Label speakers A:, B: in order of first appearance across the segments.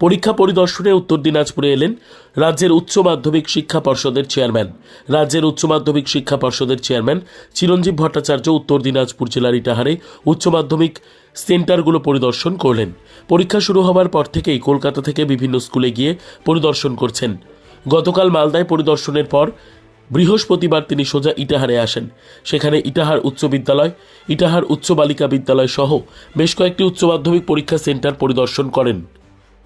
A: পরীক্ষা পরিদর্শনে উত্তর দিনাজপুরে এলেন রাজ্যের উচ্চ মাধ্যমিক শিক্ষা পর্ষদের চেয়ারম্যান। রাজ্যের উচ্চ মাধ্যমিক শিক্ষা পর্ষদের চেয়ারম্যান চিরঞ্জীব ভট্টাচার্য উত্তর দিনাজপুর জেলার ইটাহারে উচ্চ মাধ্যমিক সেন্টারগুলো পরিদর্শন করলেন। পরীক্ষা শুরু হওয়ার পর থেকেই কলকাতা থেকে বিভিন্ন স্কুলে গিয়ে পরিদর্শন করছেন। গতকাল মালদায় পরিদর্শনের পর বৃহস্পতিবার তিনি সোজা ইটাহারে আসেন। সেখানে ইটাহার উচ্চ বিদ্যালয়, ইটাহার উচ্চ বালিকা বিদ্যালয় সহ বেশ কয়েকটি উচ্চ মাধ্যমিক পরীক্ষা সেন্টার পরিদর্শন করেন।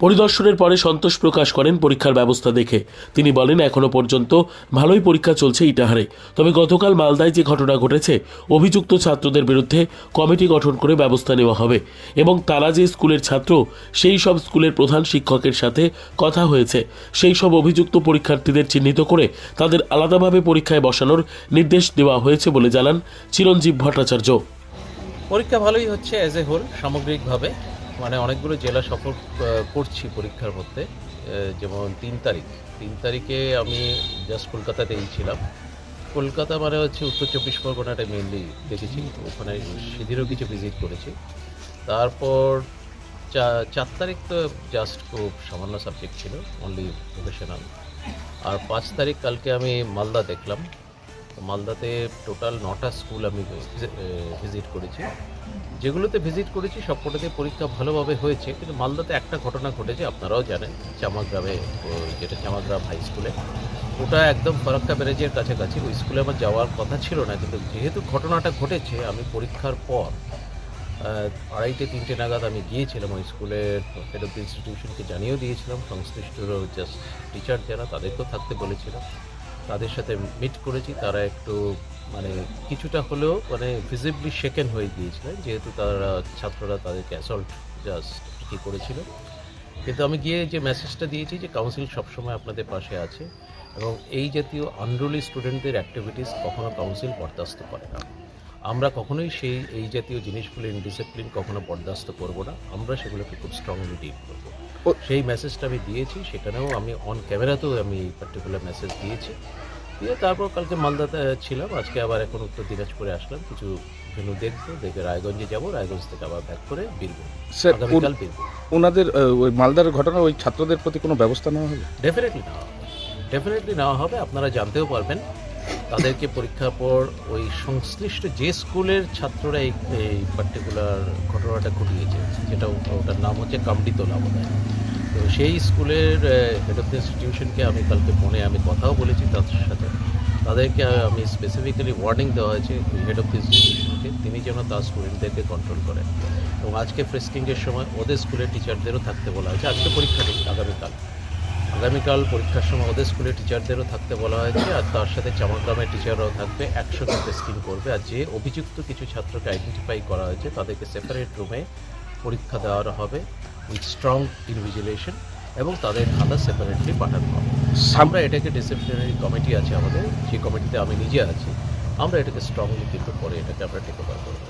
A: পরিদর্শনের পরে সন্তোষ প্রকাশ করেন পরীক্ষার ব্যবস্থা দেখে। তিনি বলেন এখনও পর্যন্ত ভালোই পরীক্ষা চলছে ইটাহারে। তবে গতকাল মালদায় যে ঘটনা ঘটেছে, অভিযুক্ত ছাত্রদের বিরুদ্ধে কমিটি গঠন করে ব্যবস্থা নেওয়া হবে এবং তারা যে স্কুলের ছাত্র, সেই সব স্কুলের প্রধান শিক্ষকের সাথে কথা হয়েছে। সেই সব অভিযুক্ত পরীক্ষার্থীদের চিহ্নিত করে তাদের আলাদাভাবে পরীক্ষায় বসানোর নির্দেশ দেওয়া হয়েছে বলে জানান চিরঞ্জীব ভট্টাচার্য।
B: পরীক্ষা ভালোই হচ্ছে অ্যাজ এ হোল সামগ্রিকভাবে। মানে অনেকগুলো জেলা সফর করছি পরীক্ষার মধ্যে যেমন তিন তারিখ। তিন তারিখে আমি জাস্ট কলকাতাতেই ছিলাম। কলকাতা মানে হচ্ছে উত্তর চব্বিশ পরগনাটা মেনলি দেখেছি, ওখানে সিধিরও কিছু ভিজিট করেছি। তারপর চা- চার তারিখ তো জাস্ট খুব সামান্য সাবজেক্ট ছিল অনলি প্রফেশনাল আর পাঁচ তারিখ কালকে আমি মালদা দেখলাম। মালদাতে টোটাল নটা স্কুল আমি ভিজিট করেছি। যেগুলোতে ভিজিট করেছি, সবকটাতে পরীক্ষা ভালোভাবে হয়েছে। কিন্তু মালদাতে একটা ঘটনা ঘটেছে, আপনারাও জানেন, চামাগ্রামে যেটা চামাগ্রাম হাই স্কুলে। ওটা একদম ফরাক্কা ব্যারেজের কাছাকাছি। ওই স্কুলে আমার যাওয়ার কথা ছিল না, কিন্তু যেহেতু ঘটনাটা ঘটেছে, আমি পরীক্ষার পর আড়াইটে, তিনটে নাগাদ আমি গিয়েছিলাম। ওই স্কুলের হেড অফ ইনস্টিটিউশনকে জানিয়েও দিয়েছিলাম। সংশ্লিষ্ট জাস্ট টিচার যারা, তাদেরকেও থাকতে বলেছিলাম। তাদের সাথে মিট করেছি। তারা একটু মানে কিছুটা হলেও মানে ভিজিবলি শেকেন হয়ে গিয়েছিলেন। যেহেতু তারা, ছাত্ররা তাদেরকে অ্যাসল্ট জাস্ট কি করেছিল। কিন্তু আমি গিয়ে যে মেসেজটা দিয়েছি যে কাউন্সিল সবসময় আপনাদের পাশে আছে এবং এই জাতীয় আনরুলি স্টুডেন্টদের অ্যাক্টিভিটিস কখনো কাউন্সিল বরদাস্ত করে না। আমরা কখনোই সেই এই জাতীয় জিনিসগুলো ইনডিসিপ্লিন কখনো বরদাস্ত করব না। আমরা সেগুলোকে খুব স্ট্রংলি ডিল করব। সেই মেসেজটা আমি দিয়েছি সেখানেও আমি অন ক্যামেরাতেও আমি এই পার্টিকুলার মেসেজ দিয়েছি। দিয়ে তারপর কালকে মালদাতে ছিলাম আজকে আবার এখন উত্তর দিনাজপুরে আসলাম। কিছু ভেনু দেখব দেখে রায়গঞ্জে যাব রায়গঞ্জ থেকে আবার ব্যাক করে বীরভূম আগামীকাল বীরভূম।
C: ওনাদের ওই মালদার ঘটনা ওই ছাত্রদের প্রতি কোনো ব্যবস্থা নেওয়া হবে?
B: ডেফিনেটলি নেওয়া হবে। ডেফিনেটলি নেওয়া হবে আপনারা জানতেও পারবেন। তাদেরকে পরীক্ষার পর ওই সংশ্লিষ্ট যে স্কুলের ছাত্ররা এই এই পার্টিকুলার ঘটনাটা ঘটিয়েছে, যেটা ওটার নাম হচ্ছে কামডিতলা বোধ তো সেই স্কুলের হেড অফ দ্য ইনস্টিটিউশনকে আমি কালকে ফোনে আমি কথাও বলেছি তাদের সাথে। তাদেরকে আমি স্পেসিফিক্যালি ওয়ার্নিং দেওয়া হয়েছে হেড অফ দ্য ইনস্টিটিউশনকে তিনি যেন তার স্টুডেন্টদেরকে কন্ট্রোল করেন। এবং আজকে ফ্রেস্কিংয়ের সময় ওদের স্কুলের টিচারদেরও থাকতে বলা হয়েছে। আজকে পরীক্ষা দিন আগামীকাল। আগামীকাল পরীক্ষার সময় ওদের স্কুলের টিচারদেরও থাকতে বলা হয়েছে, আর তার সাথে চামাগ্রামের টিচাররাও থাকবে একশো একসাথে টেস্টিং করবে। আর যে অভিযুক্ত কিছু ছাত্রকে আইডেন্টিফাই করা হয়েছে, তাদেরকে সেপারেট রুমে পরীক্ষা দেওয়া হবে উইথ স্ট্রং ইনভিজিলেশন এবং তাদের খাতা সেপারেটলি পাঠানো হবে। আমরা এটাকে ডিসিপ্লিনারি কমিটি আছে আমাদের, সেই কমিটিতে আমি নিজে আছি। আমরা এটাকে স্ট্রংলি কিন্তু পরে এটাকে আমরা টেক ওভার করব।